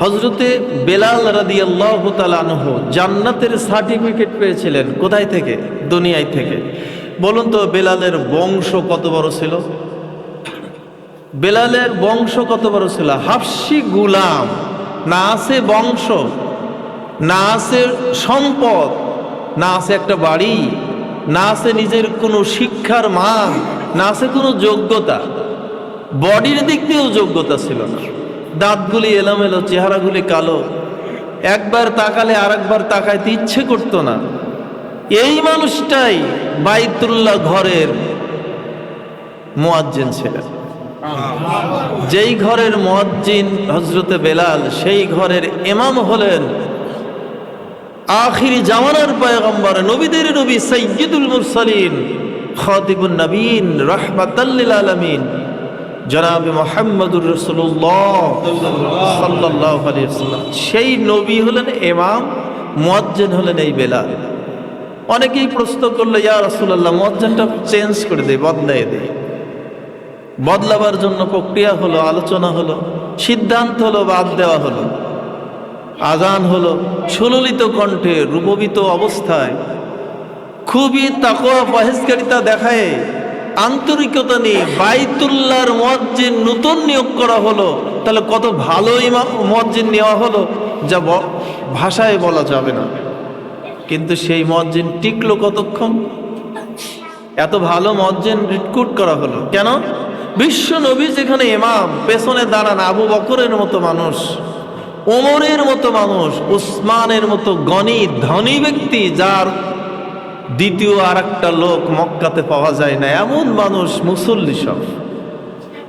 হজরতে বেলাল রাদি আল্লাহ তালানহ জান্নাতের সার্টিফিকেট পেয়েছিলেন কোথায় থেকে? দুনিয়ায় থেকে। বলুন তো, বেলালের বংশ কত বড় ছিল? বেলালের বংশ কত বড় ছিল? হাফসি গুলাম। না আছে বংশ, না আছে সম্পদ, না আছে একটা বাড়ি, না আছে নিজের কোনো শিক্ষার মান, না আছে কোনো যোগ্যতা। বডির দিক দিয়েও যোগ্যতা ছিল না। দাঁতগুলি এলোমেলো, চেহারাগুলি কালো। একবার তাকালে আর একবার তাকাইতে ইচ্ছে করতো না। এই মানুষটাই বাইতুল্লাহ ঘরের মোয়াজ্জিন ছিলেন। যেই ঘরের মোয়াজ্জিন হজরতে বেলাল, সেই ঘরের এমাম হলেন আখিরি জামানার পয়গম্বর, নবীদের নবী সৈয়দুল মুরসালিন খাতিবুন নবীন রহমাতাল্লিল আলামিন। জনাব মোহাম্মদুর রসুল্লাহ সাল্লাহ আলিয়াল্লাম সেই নবী হলেন ইমাম, মুয়াজ্জিন হলেন এই বেলাল। অনেকেই প্রশ্ন করল, ইয়া রসুল্লাহ মুয়াজ্জিনটা চেঞ্জ করে দেয় বদলাই দেয় বদলাবার জন্য প্রক্রিয়া হলো, আলোচনা হলো, সিদ্ধান্ত হলো, বাদ দেওয়া হলো। আজান হলো, সুললিত কণ্ঠে, রূপবিত অবস্থায়, খুবই তাকোয়া পহেজকারিতা দেখায়। আন্তরিকতা নিয়ে বাইতুল্লাহর মজ্জিন নতুন নিয়োগ করা হলো, তাহলে কত ভালোই মজ্জিন নেওয়া হলো, যা ভাষায় বলা যাবে না। কিন্তু সেই মজ্জিন টিকলো কতক্ষণ? এত ভালো মজ্জিন রিক্রুট করা হলো। কেন? বিশ্ব নবী যেখানে ইমাম, পেছনে দাঁড়ান আবু বকরের মতো মানুষ, ওমরের মতো মানুষ, উসমানের মতো গণী ধনী ব্যক্তি, যার দ্বিতীয় আর একটা লোক মক্কাতে পাওয়া যায় না। এমন মানুষ মুসল্লি সব।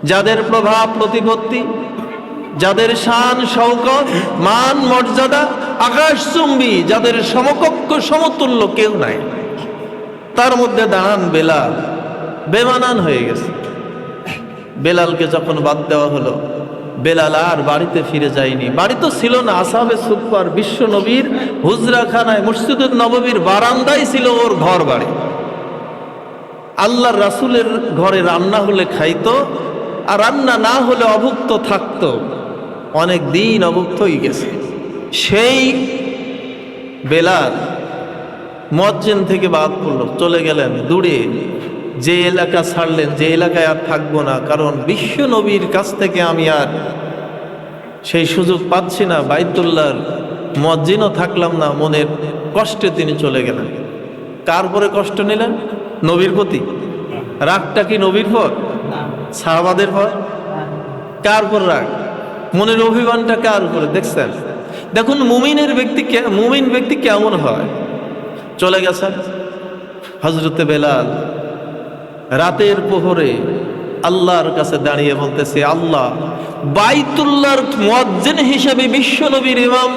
যাদের প্রভাব প্রতিপত্তি, যাদের শান শৌকত, মান মর্যাদা, আকাশচুম্বী, যাদের সমকক্ষ সমতুল্য কেউ নাই। তার মধ্যে দাঁড়ান বেলাল। বেমানান হয়ে গেছে। বেলালকে যখন বাদ দেওয়া হলো বেলাল আর বাড়িতে ফিরে যায়নি। বাড়ি তো ছিল না, আসাবে সুপার বিশ্ব নবীর হুজরাখানায় মসজিদুল নববীর বারান্দাই ছিল ওর ঘর বাড়ি। আল্লাহ রাসুলের ঘরে রান্না হলে খাইতো, আর রান্না না হলে অভুক্ত থাকতো। অনেক দিন অভুক্তই গেছে। সেই বেলাল মজ্জেন থেকে বাদ পড়ল, চলে গেলেন দূরে। যে এলাকা ছাড়লেন, যে এলাকায় আর থাকব না, কারণ বিশ্ব নবীর কাছ থেকে আমি আর সেই সুযোগ পাচ্ছি না, বাইতুল্লাহর মজ্জিনও থাকলাম না, মনের কষ্টে তিনি চলে গেলেন। কার পরে কষ্ট নিলেন? নবীর প্রতি। রাগটা কি নবীর পর? সাহাবাদের পর? কার পর রাগ? মনের অভিমানটা কার উপরে? দেখছেন? দেখুন, মুমিনের ব্যক্তি মুমিন ব্যক্তি কেমন হয়? চলে গেছেন হজরতে বেলাল। রাতের প্রহরে আল্লাহর কাছে দাঁড়িয়ে বলতেছে, আল্লাহ, বাইতুল্লাহর মজ্জেন হিসেবে বিশ্বনবীর ইমাম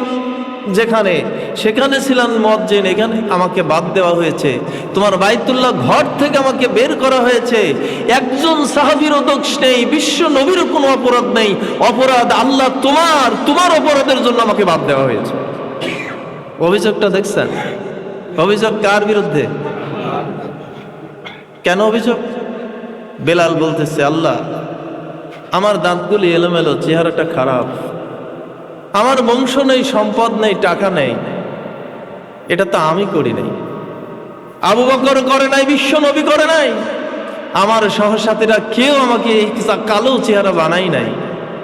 যেখানে, সেখানে ছিলেন মজ্জেন এখানে আমাকে বাদ দেওয়া হয়েছে। তোমার বাইতুল্লাহ ঘর থেকে আমাকে বের করা হয়েছে। একজন সাহাবির দোষ নেই, বিশ্ব নবীর কোনো অপরাধ নেই। অপরাধ আল্লাহ তোমার তোমার অপরাধের জন্য আমাকে বাদ দেওয়া হয়েছে। অভিযোগটা দেখছেন? অভিযোগ কার বিরুদ্ধে? কেন অভিযোগ? বেলাল বলতেছে, আল্লাহ, আমার দাঁতগুলি এলোমেলো, চেহারাটা খারাপ। আমার বংশ নেই, সম্পদ নেই, টাকা নেই। এটা তো আমি করি নাই। আবু বকর করে নাই, বিশ্ব নবী করে নাই। আমার সহসাথীরা কেউ আমাকে এই কালো চেহারা বানাই নাই।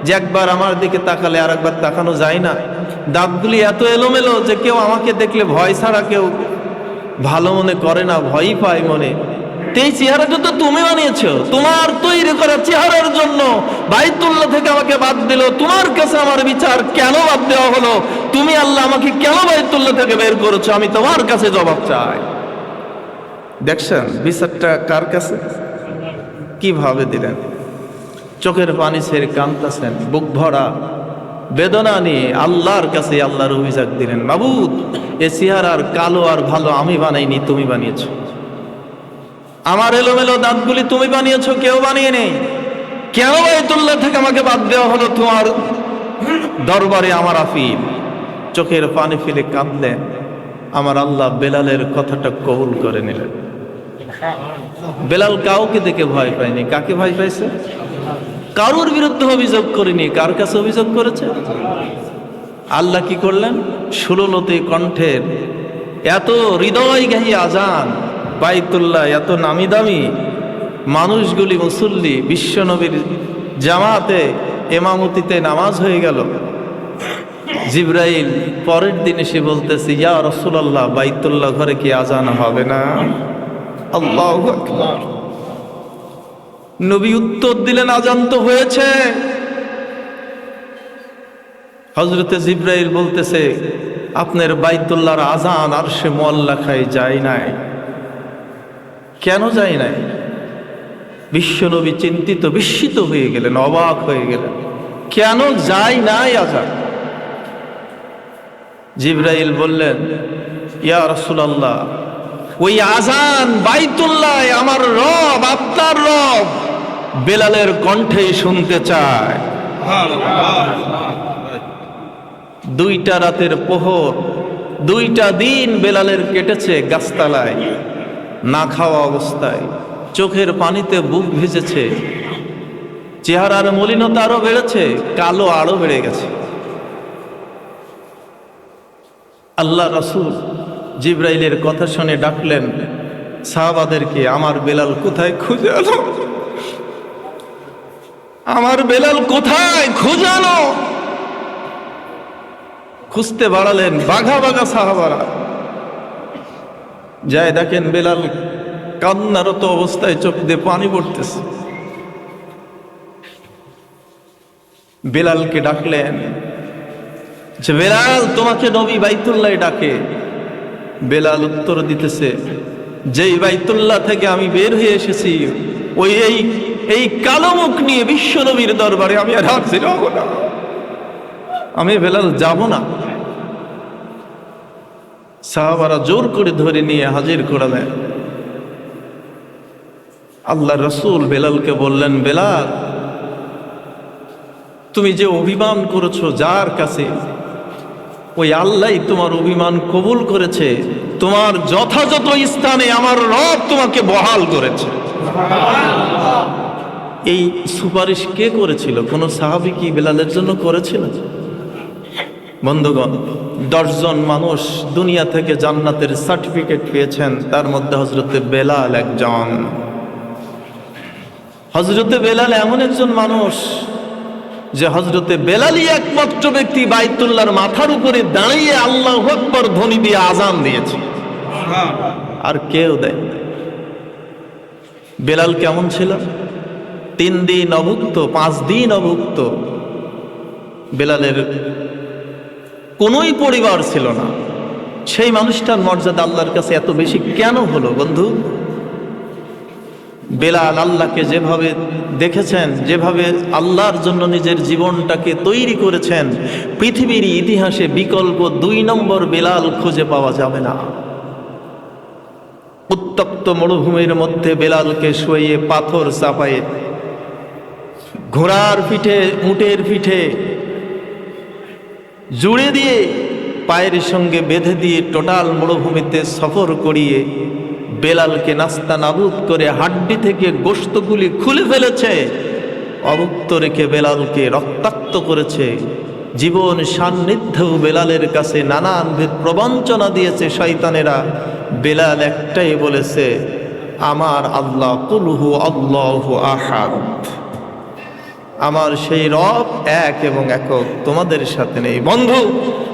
যে একবার আমার দিকে তাকালে আর একবার তাকানো যায় না। দাঁতগুলি এত এলোমেলো যে কেউ আমাকে দেখলে ভয় ছাড়া কেউ ভালো মনে করে না, ভয়ই পায় মনে। এই চেহারাটা তো তুমি বানিয়েছো। তোমার তৈরি করা চেহারার জন্য বাইতুল্লাহ থেকে আমাকে বাদ দিল। তোমার কাছে আমার বিচার কেন বাদ দেওয়া হলো? তুমি আল্লাহ আমাকে কেন বাইতুল্লাহ থেকে বের করেছ? আমি তোমার কাছে জবাব চাই। দেখছেন, বিচারটা কার কাছে? কীভাবে দিলেন? চোখের পানি ছেড়ে কাঁদতেছেন, বুক ভরা বেদনা নিয়ে আল্লাহর কাছে আল্লাহর অভিযোগ দিলেন বাবুদ এ চেহারার কালো আর ভালো আমি বানাইনি, তুমি বানিয়েছো। আমার এলোমেলো দাঁতগুলি তুমি বানিয়েছো, কেউ বানিয়ে নেই। কেন বাইতুল্লাহ থেকে আমাকে বাদ দেওয়া হলো? তোমার দরবারে আমার আফিম। চোখের পানি ফেলে কাঁদলেন। আমার আল্লাহ বেলালের কথাটা কবুল করে নিলেন। বেলাল কাউকে দেখে ভয় পায়নি। কাকে ভয় পাইছে? কারোর বিরুদ্ধে অভিযোগ করেনি। কার কাছে অভিযোগ করেছে? আল্লাহ কি করলেন? সুললতে কণ্ঠের এত হৃদয় হৃদয়গাহী আজান বাইতুল্লাহ, এত নামি দামি মানুষগুলি মুসল্লি, বিশ্বনবীর জামাতে, এমামতিতে নামাজ হয়ে গেল। জিব্রাইল, পরের দিন এসে বলতেছে, ইয়া রসুলাল্লাহ, বাইতুল্লাহ ঘরে কি আজান হবে না? আল্লাহ নবী উত্তর দিলেন, আজান তো হয়েছে। হজরতে জিব্রাইল বলতেছে, আপনার বাইতুল্লাহর আজান আর সে মোয়াল্লা খাই যায় নাই। কেন যায় নাই? বিশ্বনবী চিন্তিত, বিস্মিত হয়ে গেলেন, অবাক হয়ে গেলেন। কেন যায় নাই আজান জিব্রাইল বললেন, ইয়া রসুলাল্লাহ, ওই আজান বাইতুল্লাহ আমার রব, আপনার রব, বেলালের কণ্ঠেই শুনতে চায়। দুইটা রাতের পোহর, দুইটা দিন বেলালের কেটেছে গাছতলায়। না খাওয়া অবস্থায়। চোখের পানিতে বুক ভিজেছে। চেহারার মলিনতা আরও বেড়েছে, কালো আরও বেড়ে গেছে। আল্লাহ রাসূল জিব্রাইলের কথা শুনে ডাকলেন, সাহাবাদেরকে, আমার বেলাল কোথায়? খুঁজে আনো। আমার বেলাল কোথায়? খুঁজে আনো। খুঁজতে বাড়ালেন বাঘা বাঘা সাহাবারা। যায় দেখেন বেলাল কান্নারত অবস্থায় চোখ দিয়ে পানি পড়তেছে। বেলালকে ডাকলেন, যে বেলাল, তোমাকে নবী বাইতুল্লাহ ডাকে। বেলাল উত্তর দিতেছে, যেই বাইতুল্লাহ থেকে আমি বের হয়ে এসেছি, ওই এই এই কালো মুখ নিয়ে বিশ্ব নবীর দরবারে আমি আর হাজির হব না। আমি বেলাল যাব না। সাহাবারা জোর করে ধরে নিয়ে হাজির করালেন আল্লাহ রসুল বেলালকে বললেন, বেলাল, তুমি যে অভিমান করেছ যার কাছে, ওই আল্লাহ তোমার অভিমান কবুল করেছে, তোমার যথাযথ স্থানে আমার রব তোমাকে বহাল করেছে। এই সুপারিশ কে করেছিল? কোন সাহাবি কি বেলালের জন্য করেছিল? বন্ধুগণ, দশজন মানুষ দুনিয়া থেকে জান্নাতের সার্টিফিকেট পেয়েছেন, তার মধ্যে হজরতে বেলাল একজন। হজরতে বেলাল এমন একজন মানুষ যে হজরতে বেলালি একমাত্র ব্যক্তি বাইতুল্লাহর মাথার উপরে দাঁড়িয়ে আল্লাহ আকবর ধ্বনি দিয়ে আজান দিয়েছে। আর কেউ দেয় বেলাল কেমন ছিল? তিন দিন অভুক্ত, পাঁচ দিন অভুক্ত। বেলালের কোনোই পরিবার ছিল না। সেই মানুষটার মর্যাদা আল্লাহর কাছে এত বেশি কেন হলো বন্ধু? বেলাল আল্লাহকে যেভাবে দেখেছেন, যেভাবে আল্লাহর জন্য নিজের জীবনটাকে তৈরি করেছেন, পৃথিবীর ইতিহাসে বিকল্প দুই নম্বর বেলাল খুঁজে পাওয়া যাবে না। উত্তপ্ত মরুভূমির মধ্যে বেলালকে শুয়ে পাথর চাপায়ে, ঘোড়ার পিঠে, উটের পিঠে জুড়ে দিয়ে পায়ের সঙ্গে বেঁধে দিয়ে টোটাল মরুভূমিতে সফর করিয়ে বেলালকে নাস্তা নাবুদ করে হাড্ডি থেকে গোস্তগুলি খুলে ফেলেছে। অভুক্ত রেখে বেলালকে রক্তাক্ত করেছে। জীবন সান্নিধ্যেও বেলালের কাছে নানানবিধ প্রবঞ্চনা দিয়েছে শয়তানেরা। বেলাল একটাই বলেছে, আমার আল্লাহ কুলহু আল্লাহ আহাদ। আমার সেই রব এক এবং একক, তোমাদের সাথে নেই। বন্ধু,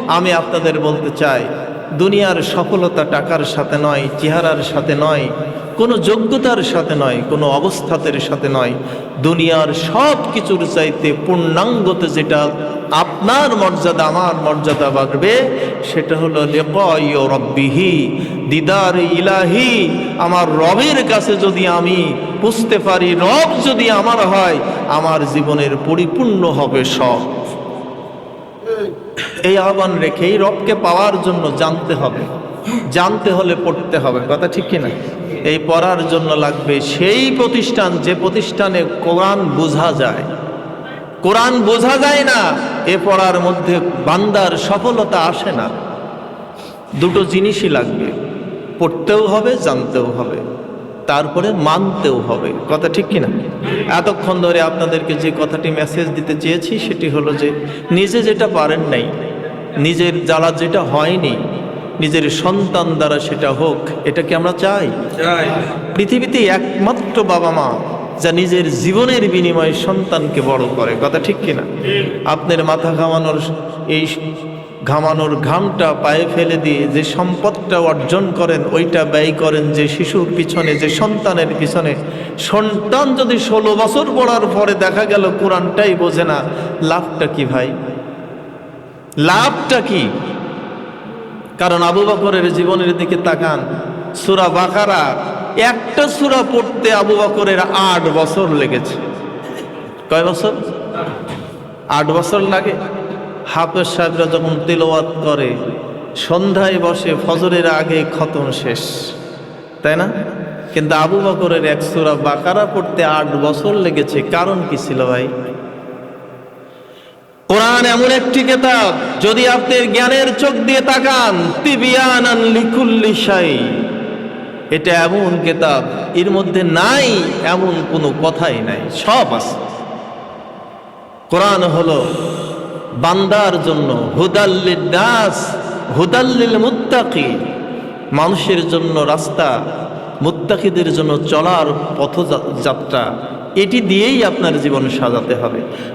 আমি আপনাদের বলতে চাই, দুনিয়ার সফলতা টাকার সাথে নয়, চেহারার সাথে নয় কোনো যোগ্যতার সাথে নয়, কোনো অবস্থাতের সাথে নয়। দুনিয়ার সব কিছুর চাইতে পূর্ণাঙ্গতে যেটা আপনার মর্যাদা, আমার মর্যাদা বাড়বে, সেটা হলো লেপাই রব্বিহি, দিদার ইলাহি। আমার রবের কাছে যদি আমি বুঝতে পারি, রব যদি আমার হয়, আমার জীবনের পরিপূর্ণ হবে সব। এই আহ্বান রেখেই রবকে পাওয়ার জন্য জানতে হবে। জানতে হলে পড়তে হবে, কথা ঠিক কিনা? এই পড়ার জন্য লাগবে সেই প্রতিষ্ঠান যে প্রতিষ্ঠানে কোরআন বোঝা যায়। কোরআন বোঝা যায় না, এ পড়ার মধ্যে বান্দার সফলতা আসে না। দুটো জিনিসই লাগবে, পড়তেও হবে, জানতেও হবে, তারপরে মানতেও হবে। কথা ঠিক কিনা? এতক্ষণ ধরে আপনাদেরকে যে কথাটি মেসেজ দিতে চেয়েছি, সেটি হলো যে নিজে যেটা পারেন নাই, নিজের জ্বালা যেটা হয়নি নিজের সন্তান দ্বারা সেটা হোক এটা কি আমরা চাই? পৃথিবীতে একমাত্র বাবা মা যা নিজের জীবনের বিনিময়ে সন্তানকে বড় করে কথা ঠিক কিনা? আপনার মাথা ঘামানোর এই ঘামানোর ঘামটা পায়ে ফেলে দিয়ে যে সম্পদটা অর্জন করেন ওইটা ব্যয় করেন যে শিশুর পিছনে যে সন্তানের পিছনে। সন্তান যদি ষোলো বছর পড়ার পরে দেখা গেল কোরআনটাই বোঝে না লাভটা কি ভাই? লাভটা কি? কারণ আবু বকরের জীবনের দিকে তাকান, সুরা বাকারা, একটা সুরা পড়তে আবু বকরের আট বছর লেগেছে। কয় বছর? আট বছর লাগে। হাফেজ সাহেবরা যখন তেলাওয়াত করে, সন্ধ্যায় বসে, ফজরের আগে খতম শেষ। তাই না? কিন্তু আবু বকরের এক সুরা বাকারা পড়তে আট বছর লেগেছে। কারণ কি ছিল ভাই? কোরআন এমন একটি কেতাব, যদি আপনি জ্ঞানের চোখ দিয়ে তাকান, তিবিয়ানান লিকুল্লিশাই এটা এমন কেতাব, এর মধ্যে নাই এমন কোনো কথাই নাই, সব আছে। কোরআন হলো বান্দার জন্য হুদাল্লিল দাস হুদাল্লিল মুত্তাকি মানুষের জন্য রাস্তা, মুত্তাকিদের জন্য চলার পথযাত্রা, এটি দিয়েই আপনার জীবন সাজাতে হবে।